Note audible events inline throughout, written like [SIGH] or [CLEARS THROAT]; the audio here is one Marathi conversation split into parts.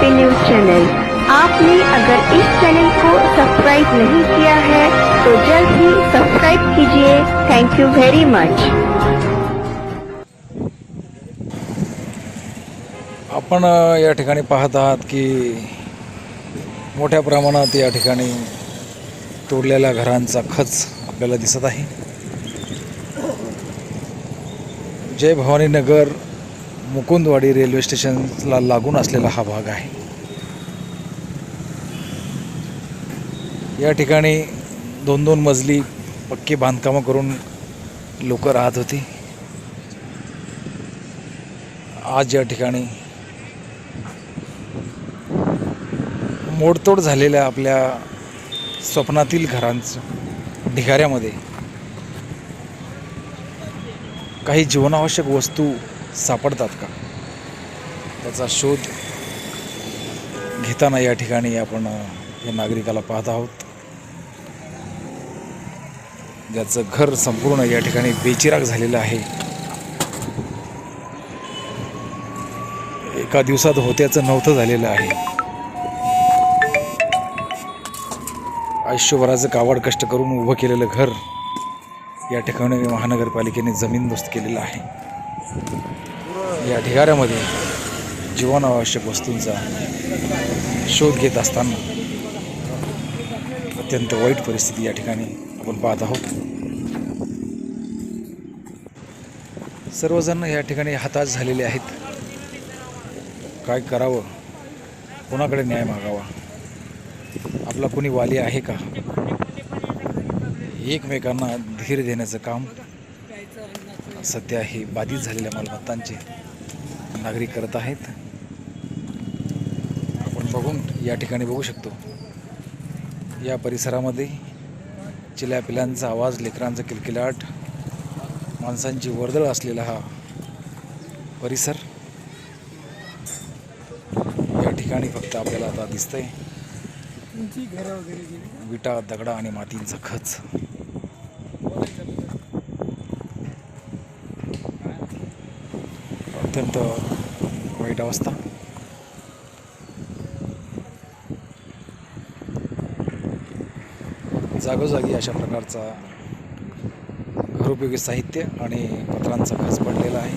पी न्यूज चैनल आपने अगर इस चैनल को सब्सक्राइब नहीं किया है तो जल्द ही सब्सक्राइब कीजिए। थैंक यू वेरी मच आपण या ठिकाणी पाहत आहात की मोठ्या प्रमाणात या ठिकाणी तोडलेल्या घरांचा खच आपल्याला दिसत आहे. जय भवानी नगर मुकुंदवाडी रेल्वे स्टेशनला लागून असलेला हा भाग आहे. या ठिकाणी दोन दोन मजली पक्की बांधकामं करून लोक राहत होती. आज या ठिकाणी मोडतोड झालेल्या आपल्या स्वप्नातील घरांचं ढिगाऱ्यामध्ये काही जीवनावश्यक वस्तू सापडतात का? त्याचा शोध घेताना या ठिकाणी आपण या नागरिकाला पाहत आहोत. ज्याचं घर संपूर्ण या ठिकाणी बेचिराग झालेलं आहे. एका दिवसात होत्याचं नव्हतं झालेलं आहे. आयुष्यभराचं कावड कष्ट करून उभं केलेलं घर या ठिकाणी महानगरपालिकेने जमीनदोस्त केलेलं आहे. या ढिगाऱ्यामध्ये जीवनावश्यक वस्तूंचा शोध घेत असताना अत्यंत वाईट परिस्थिती या ठिकाणी आपण पाहत आहोत. सर्वजण या ठिकाणी हताश झालेले आहेत. काय करावं? कोणाकडे न्याय मागावा? आपला कोणी वाली आहे का? एकमेकांना धीर देण्याचं काम सध्या हे बाधित झालेल्या मालमत्तांचे नागरिक करत आहेत. आपण बघून या ठिकाणी बघू शकतो. या परिसरामध्ये चिल्या पिल्यांचा आवाज लेकरांचा किलकिलाट माणसांची वर्दळ असलेला हा परिसर या ठिकाणी फक्त आपल्याला आता दिसतंय. विटा दगडा आणि मातींचा खच. अत्यंत वाईट अवस्था जागोजागी अशा प्रकारचा घरोपयोगी साहित्य आणि पत्रांचा खच पडलेला आहे.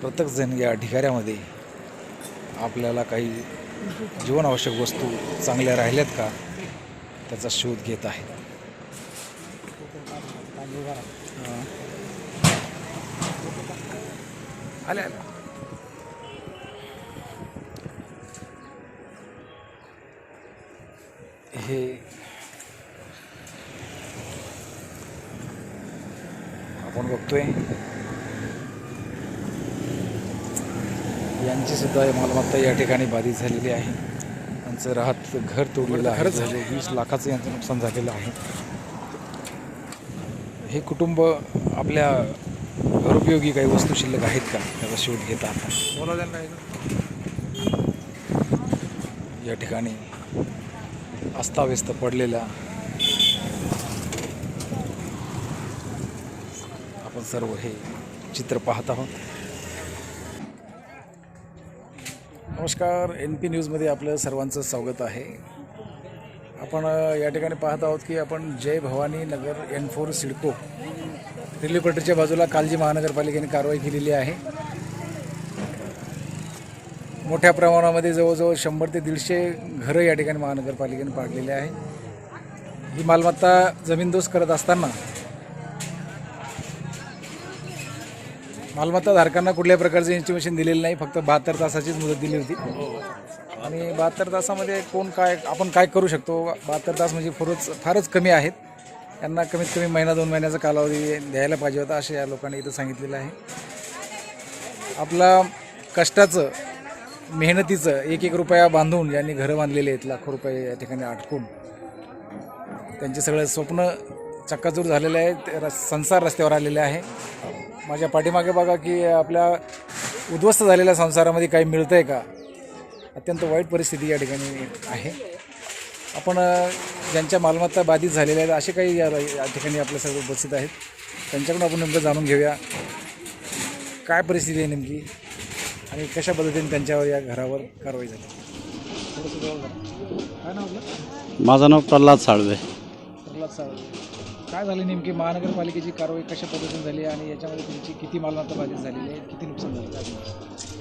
प्रत्येकजण या ढिगाऱ्यामध्ये आपल्याला काही जीवनावश्यक वस्तू चांगल्या राहिल्यात का त्याचा शोध घेत आहे हे आपण बघतोय. यांची सुद्धा मालमत्ता या ठिकाणी बाधित झालेली आहे. यांचं राहत घर तोडलेलं आहे. जवळजवळ वीस लाखाचं यांचं नुकसान झालेलं आहे. हे कुटुंब आपल्या घरोपयोगी काही वस्तू शिल्लक आहेत का? त्याचा शोध घेत आता या ठिकाणी अस्ताव्यस्त पडलेल्या. आपण सर्व हे चित्र पाहत आहोत. नमस्कार एन पी न्यूजमध्ये आपलं सर्वांचं स्वागत आहे. आपण या ठिकाणी पाहत आहोत की आपण Jai Bhavani Nagar N four CIDCO. Railway पटरीच्या बाजूला कालजी महानगरपालिकेने कारवाई केलेली आहे. मोठ्या प्रमाणामध्ये जवळजवळ शंभर ते दीडशे घरं या ठिकाणी महानगरपालिकेने पाडलेली आहे. ही मालमत्ता जमीनदोस्त करत असताना मालमत्ता धारकांना कुठल्याही प्रकारचं इन्स्टिमेशन दिलेलं नाही फक्त बहात्तर तासाचीच मुदत दिली होती. आणि बहात्तर तासामध्ये कोण काय आपण काय करू शकतो? बहात्तर तास म्हणजे फारच फारच कमी आहेत. त्यांना कमीत कमी महिना दोन महिन्याचा कालावधी द्यायला पाहिजे होता असे या लोकांनी इथं सांगितलेलं आहे. आपला कष्टाचं मेहनतीचं एक एक रुपया बांधून ज्यांनी घरं बांधलेले आहेत लाखो रुपये या ठिकाणी अडकून त्यांचे सगळे स्वप्न चक्काचूर झालेले आहेत संसार रस्त्यावर आलेले आहे. माझ्या पाठीमागे बघा की आपल्या उद्ध्वस्त झालेल्या संसारामध्ये काही मिळतं आहे का? अत्यंत वाईट परिस्थिती या ठिकाणी आहे. आपण ज्यांच्या मालमत्ता बाधित झालेल्या आहेत असे काही या या ठिकाणी आपल्या सगळं उपस्थित आहेत. त्यांच्याकडून आपण नेमकं जाणून घेऊया. काय परिस्थिती आहे नेमकी? आणि कशा पद्धतीने त्यांच्यावर या घरावर कारवाई झाली. काय नाव आपलं? माझं नाव प्रल्हाद साळवे. प्रल्हाद सावंत काय झाले नेमकी? महानगरपालिकेची कारवाई कशा पद्धतीने झाली आणि याच्यामध्ये तुमची किती मालमत्ता बाधित झालेली आहे? किती नुकसान झालं? काय?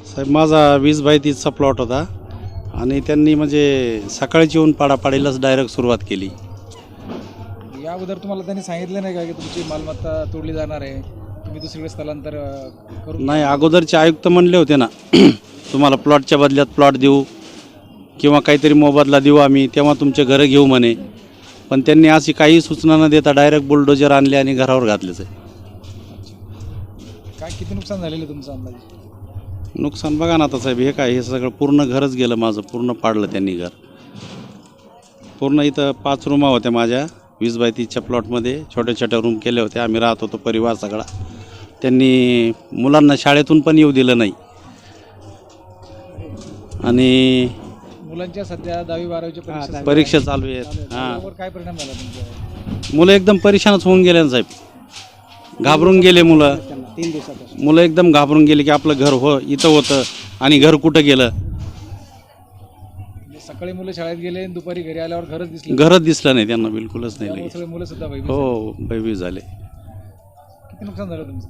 साहेब माझा वीस बाय तीसचा प्लॉट होता. आणि त्यांनी म्हणजे सकाळची येऊन पाडापाडीलाच डायरेक्ट सुरुवात केली. या अगोदर तुम्हाला त्यांनी सांगितलं नाही का की तुमची मालमत्ता तोडली जाणार आहे? तुम्ही दुसरीकडे स्थलांतर अं, करून नाही अगोदरचे आयुक्त म्हणले होते ना [CLEARS THROAT] तुम्हाला प्लॉटच्या बदल्यात प्लॉट देऊ किंवा काहीतरी मोबदला देऊ आम्ही तेव्हा तुमचे घरं घेऊ म्हणे. पण त्यांनी अशी काही सूचना न देता डायरेक्ट बुलडोजर आणले आणि घरावर घातलेच आहे काय किती नुकसान झालेलं आहे तुमचं अंदाजे? नुकसान बघा ना आता साहेब हे काय हे सगळं पूर्ण घरच गेलं माझं पूर्ण पाडलं त्यांनी घर. पूर्ण इथं पाच रूमा होत्या माझ्या वीस बाय तीसच्या प्लॉटमध्ये छोट्या छोट्या रूम केले होते आम्ही राहत होतो परिवार सगळा. त्यांनी मुलांना शाळेतून पण येऊ दिलं नाही. आणि मुलांच्या सध्या दहावी बारावीच्या परीक्षा परीक्षा चालू आहेत. हां. काय परिणाम झाला तुमच्या? मुलं एकदम परेशानच होऊन गेले ना साहेब. घाबरून गेले मुलं. तीन दिवसापासून. मुलं एकदम घाबरून गेले की आपलं घर हो इथं होतं आणि घर कुठं गेलं? म्हणजे सकाळी मुलं शाळेत गेले आणि दुपारी घरी आल्यावर घरच दिसलं घरच दिसलं नाही त्यांना बिलकुलच नाही. त्यामुळे लगेच सगळे मुलं सुद्धा भयभीत हो बैबी झाले. किती नुकसान झालं तुमचं?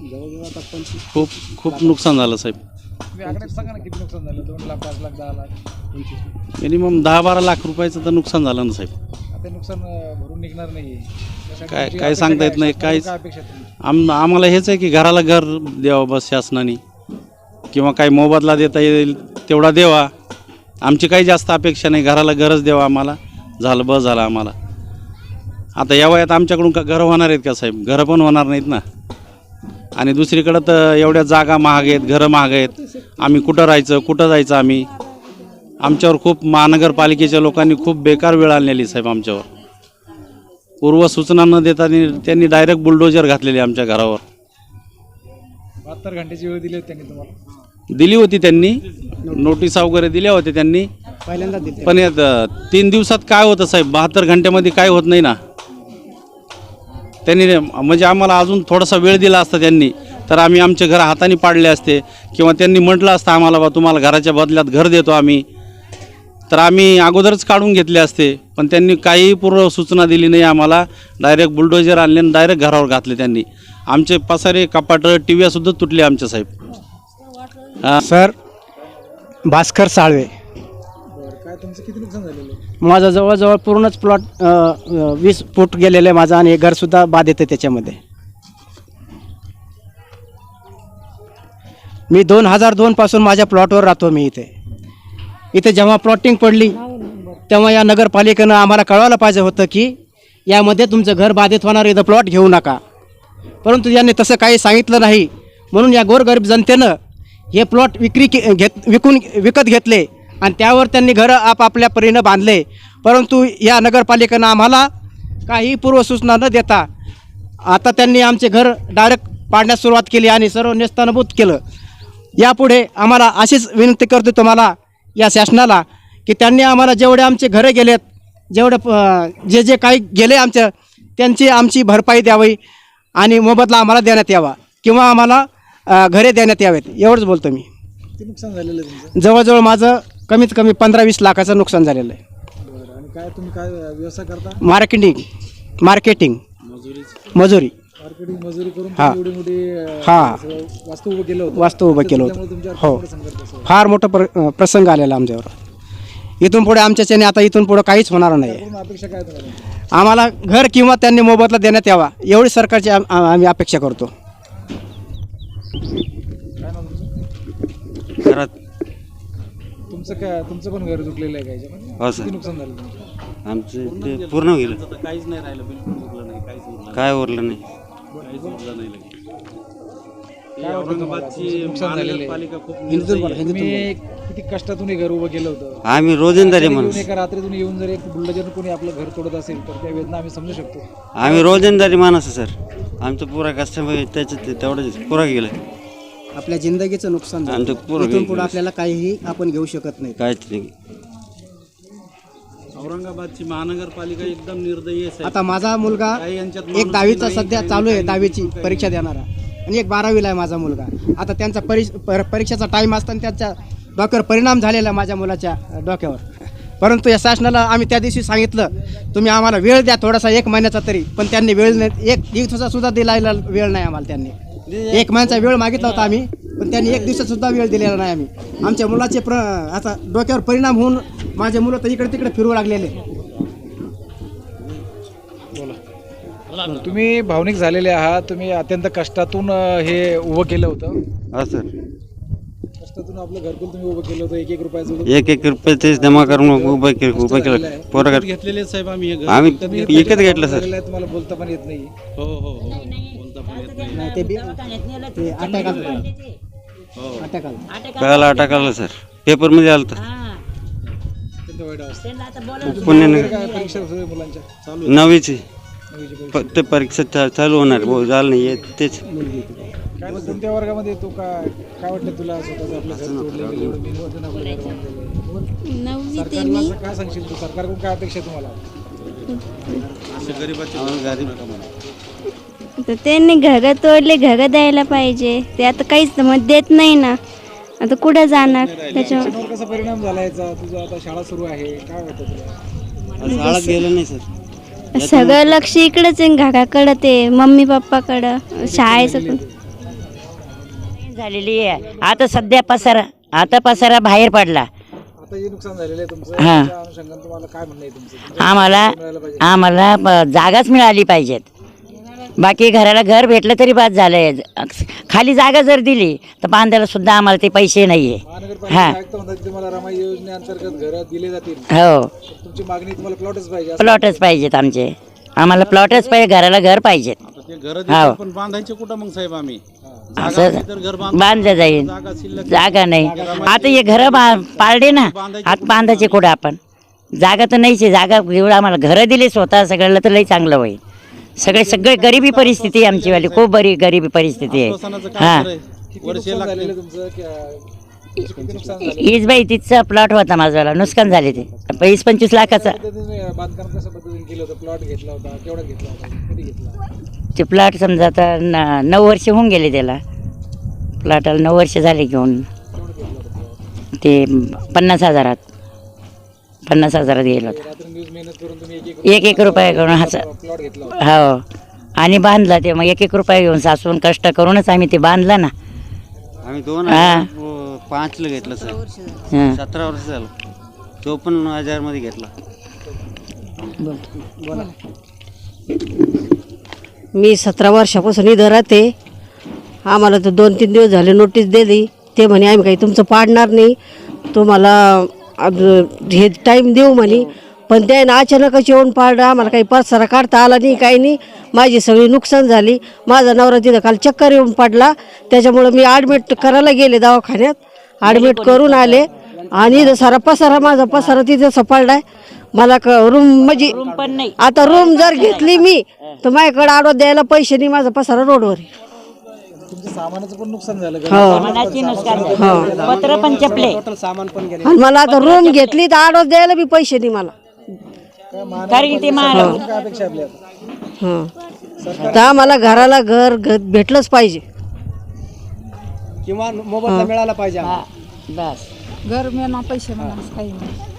जवळजवळ आता पंचवीस खूप खूप नुकसान झालं साहेब. तुम्ही आकडे सांगा ना किती नुकसान झालं? दोन लाख पाच लाख दहा लाख मिनिमम दहा बारा लाख रुपयाचं तर नुकसान झालं ना साहेब. आता ननुकसान अं, भरून निघणार नाही. काय- काय सांगता येत नाही, काहीच- काय अपेक्षा आहे तुमची? आम आम्हाला हेच आहे की घराला घर द्यावं बस शासनाने. किंवा काही मोबदला देता येईल तेवढा देवा. आमची काही जास्त अपेक्षा नाही घराला घरच द्यावा आम्हाला. झालं बस झालं आम्हाला. आता या वयात आमच्याकडून का घरं होणार आहेत का साहेब? घरं पण होणार नाहीत ना. आणि दुसरीकडं तर एवढ्या जागा महाग आहेत घरं महाग आहेत. आम्ही कुठं राहायचं कुठं जायचं आम्ही? आमच्यावर खूप महानगरपालिकेच्या लोकांनी खूप बेकार वेळ आणलेली साहेब आमच्यावर. पूर्व सूचना न देता त्यांनी डायरेक्ट बुलडोजर घातलेली आमच्या घरावर. बहात्तर घंटेची वेळ दिली होती त्यांनी तुम्हाला? दिली होती त्यांनी. नोटिसा वगैरे दिल्या होत्या त्यांनी. पहिल्यांदा दिले. पण यात तीन दिवसात काय होतं साहेब? बहात्तर घंट्यामध्ये काय होत नाही ना? त्यांनी म्हणजे आम्हाला अजून थोडासा वेळ दिला असता त्यांनी. तर आम्ही आमचे घर हाताने पाडले असते. किंवा त्यांनी म्हटलं असतं आम्हाला बा तुम्हाला घराच्या बदल्यात घर देतो आम्ही. तर आम्ही अगोदरच काढून घेतले असते. पण त्यांनी काहीही पूर्व सूचना दिली नाही आम्हाला. डायरेक्ट बुलडोजर आणले आणि डायरेक्ट घरावर घातले त्यांनी. आमचे पसारे कपाटं टी व्हीसुद्धा तुटले आमच्या साहेब सर भास्कर साळवे. तुमचं किती नुकसान झालेलं आहे? माझं जवळजवळ पूर्णच प्लॉट वीस फूट गेलेलं आहे माझं आणि हे घरसुद्धा बाद येतं त्याच्यामध्ये. मी दोन हजार दोनपासून माझ्या प्लॉटवर राहतो मी इथे. इथे जेव्हा प्लॉटिंग पडली तेव्हा या नगरपालिकेनं आम्हाला कळवायला पाहिजे होतं की यामध्ये तुमचं घर बाधित होणार इथं प्लॉट घेऊ नका. परंतु यांनी तसं काही सांगितलं नाही. म्हणून या गोरगरीब जनतेनं हे प्लॉट विक्री के घेत विकून विकत घेतले. आणि त्यावर त्यांनी घरं आपापल्या परीनं बांधले. परंतु या नगरपालिकेनं आम्हाला काही पूर्वसूचना न देता आता त्यांनी आमचे घर डायरेक्ट पाडण्यास सुरुवात केली आणि सर्व नेस्तानभूत केलं. यापुढे आम्हाला अशीच विनंती करतो तुम्हाला या शासनाला की त्यांनी आम्हाला जेवढे आमचे घरं गेलेत जेवढे जे जे काही गेले आमच्या त्यांची आमची भरपाई द्यावी आणि मोबदला आम्हाला देण्यात यावा किंवा आम्हाला घरे देण्यात यावेत. एवढंच बोलतो मी. नुकसान झालेलं जवळजवळ माझं कमीत कमी पंधरा वीस लाखाचं नुकसान झालेलं आहे. बरं आणि काय तुम्ही काय व्यवसाय करता? मार्केटिंग मार्केटिंग मजुरी. मार्केटिंग मजुरी करून हा. तुम्ही एवढी मोठी अं, हा. सगळं वास्तू उभं केलं होतं. वास्तू उभं केलं त्यामुळे होतं. तुमच्यावर हो. फार मोठा. फार प्र अ, प्रसंग आलेला आमच्यावर. इथून पुढे आमच्याच्याने आता इथून पुढे काहीच होणार नाही. पूर्ण अपेक्षा काय आहे तुम्हाला? आम्हाला घर किंवा त्यांनी मोबदला देण्यात यावा एवढी सरकारची आम- आम्ही अपेक्षा करतो काय नाव तुमचं घरात तुमचं काय तुमचं पण घर तुटलेलं आहे का याच्यामध्ये? हो सर किती नुकसान झालं तुमचं? आमचं ते पूर्ण गेलं काहीच नाही राहिलं बिलकुल उरलं नाही काहीच उरलं काय उरलं नाही? काहीच उरलं नाही लगेच. काय वाटतं तुम्हाला? औरंगाबादची नुकसान झालेलं आहे. महानगरपालिका खूप तुम्ही किती कष्टातून हे घर उभं केलं होतं. आम्ही रोजंदारी रात्री माणूस. येऊन एका रात्रीतून येऊन जर एक बुलडोजर कोणी आपलं घर तोडत असेल तर त्या वेदना आम्ही समजू शकतो. आम्ही रोजंदारी माणूस आहे सर. आमचं पुरा कस्टमर त्याच्यात ते- तेवढंच पुरा गेलं आपल्या जिंदगीचं नुकसान झालं. इथून पुढं आपल्याला काहीही आपण घेऊ शकत नाही. काहीच नाही औरंगाबादची महानगरपालिका एकदम निर्दयी आहे. आता माझा मुलगा काही यांच्यात एक माणुसकी दहावीचा नाही, सध्या काही चालू आहे दहावीची परीक्षा देणारा. आणि एक बारावीला आहे माझा मुलगा. आता त्यांचा परी पर- परीक्षेचा टाईम असताना त्यांच्या डोक्यावर परिणाम झालेला आहे माझ्या मुलाच्या डोक्यावर. परंतु या शासनाला आम्ही त्या दिवशी सांगितलं तुम्ही आम्हाला वेळ द्या थोडासा एक महिन्याचा तरी. पण त्यांनी वेळ नाही एक दिवसाचा सुद्धा दिलायला वेळ नाही आम्हाला त्यांनी. एक महिन्याचा वेळ मागितला होता आम्ही पण त्यांनी एक दिवसात सुद्धा वेळ दिलेला नाही आम्ही. आमच्या मुलाचे प्र आता डोक्यावर परिणाम होऊन माझे मुलं तर इकडे तिकडे फिरू लागलेले. तुम्ही भावनिक झालेले आहात तुम्ही अत्यंत कष्टातून अ, हे उभं केलं होतं. हा सर. कष्टातून आपलं घरकुल तुम्ही उभं केलं होतं एक एक रुपयाचं एक एक रुपये तेच जमा करून उभं केलं उभं केलं. पोरं घेतलेले साहेब आम्ही हे घर. आम्ही विकत घेतलं सर. आहे, तुम्हाला बोलता पण येत नाही. हो हो हो. बोलता पण येत नाही. नाही ते बी ते अटॅक आला अटॅक आला कळाला अटॅक आला सर. पेपरमध्ये आलं तर. अत्यंत वाईट अवस्था पुण्यानगर काय परीक्षा सुरू आहे. मुलांच्या नववीची. नववीची परीक्षा. फक्त परीक्षा चा- चालू होणार. झालं नाही आहे तेच. काय कोणत्या वर्गामध्ये येतो? का काय वाटतं तुला? स्वतःचं आपलं घर जोडलं गेलं एवढं मेहनतीनं आपलं घर बांधलेलं आहे. सरकारला असं काय सांगशील तू? सरकारकडून काय अपेक्षा आहे तुम्हाला? तर त्यांनी घरं तोडले घरं द्यायला पाहिजे. ते आता काहीच मग देत नाही ना. आता कुठं जाणार? त्याच्यावर शिक्षणावर कसा परिणाम झाला याचा? तुझं आता शाळा सुरू आहे. काय वाटतं तुला? शाळेत गेलं नाही सर. सगळं लक्ष इकडंच आहे घराकडं ते मम्मी पप्पाकडं शाळेचं पण झालेली आहे. आता सध्या पसारा आता पसारा बाहेर पडला. आता जे नुकसान झालेलं आहे तुमचं. हा. त्या अनुषंगाने तुम्हाला काय म्हणणं आहे तुमचं? तुमचं आम्हाला मिळायला पाहिजे आम्हाला ब- जागाच मिळाली पाहिजेत. बाकी घराला घर भेटलं तरी बाद झालंय. खाली जागा जर दिली तर बांधायला सुद्धा आम्हाला ते पैसे नाही आहे महानगरपालिका आयुक्त म्हणतात की तुम्हाला रमाई योजनेअंतर्गत घरं दिले जातील. हो. तुमची मागणी तुम्हाला प्लॉटच पाहिजे असं. प्लॉटच पाहिजेत आमचे. आम्हाला प्लॉटच पाहिजे घराला घर पाहिजेत. ते घर हो. पण बांधायचे कुठं मग साहेब आम्ही? असं तर घर बांध बांधलं जाईल. जागा नाही. आता हे घर पाळले ना आता बांधायचे कुठं आपण? जागा तर नाहीच आहे. जागा एवढं आम्हाला घरं दिली स्वतः सगळ्याला तर लई चांगलं होईल. सगळे सगळे गरिबी परिस्थिती आहे आमची वाली. खूप बरी गरिबी परिस्थिती आहे. हा. हीच बाई तिचा प्लॉट होता माझा नुकसान झाले ते. वीस पंचवीस लाखाचा. पद्धतीने बांधकाम कशा पद्धतीने केलं होतं प्लॉट घेतला होता केवढा घेतला होता कधी घेतला ते प्लॉट समजा आता न- नऊ वर्ष होऊन गेले त्याला. प्लॉटाला नऊ वर्ष झाले घेऊन? ते पन्नास हजारात. पन्नास हजारात गेलं होतं. रात्री न्यूज मेहनत करून तुम्ही एक एक एक रुपये प्लॉट घेतला होता हो. आणि बांधला ते मग एक एक रुपये घेऊन सासून कष्ट करूनच आम्ही ते बांधलं ना. आम्ही दोन हा. पाचला घेतलं सर. हं. सतरा वर्ष झालं. चोपन्न हजारमध्ये घेतला. मी सतरा वर्षापासून इथं राहते. आम्हाला तर दोन तीन दिवस झाले नोटीस दिली. ते म्हणे आम्ही काही तुमचं पाडणार नाही. तुम्हाला हे टाईम देऊ म्हणे. पण त्यानं अचानकच येऊन पाडलं. आम्हाला काही पसारा काढता आला नाही काही नाही. माझी सगळी नुकसान झाली. माझा नवरा तिथं काल चक्कर येऊन पडला. त्याच्यामुळं मी ॲडमिट करायला गेले दवाखान्यात. ॲडमिट करून आले. आणि सारा पसारा माझा पसारा तिथं सपाळलाय मला क रूम म्हणजे पण नाही. आता रूम जर घेतली मी तर माझ्याकडे आडवा द्यायला पैसे नाही माझा पसारा रोडवर आहे. तुमचं सामानाचं पण नुकसान झालं का? हो. मनाची नुकसान पत्र पण चपले. टोटल सामान पण गेले. आणि मला आता रूम घेतली तर आडवा द्यायला बी पैसे नाही मला. कारण की ते महाग काय अपेक्षा आपल्या? आता? हां. तर आम्हाला घराला घर घ भेटलंच पाहिजे. किंवा मोबदला मिळाला पाहिजे आम्हाला. बस. घर मिळणार पैसे म्हणा काही नाही.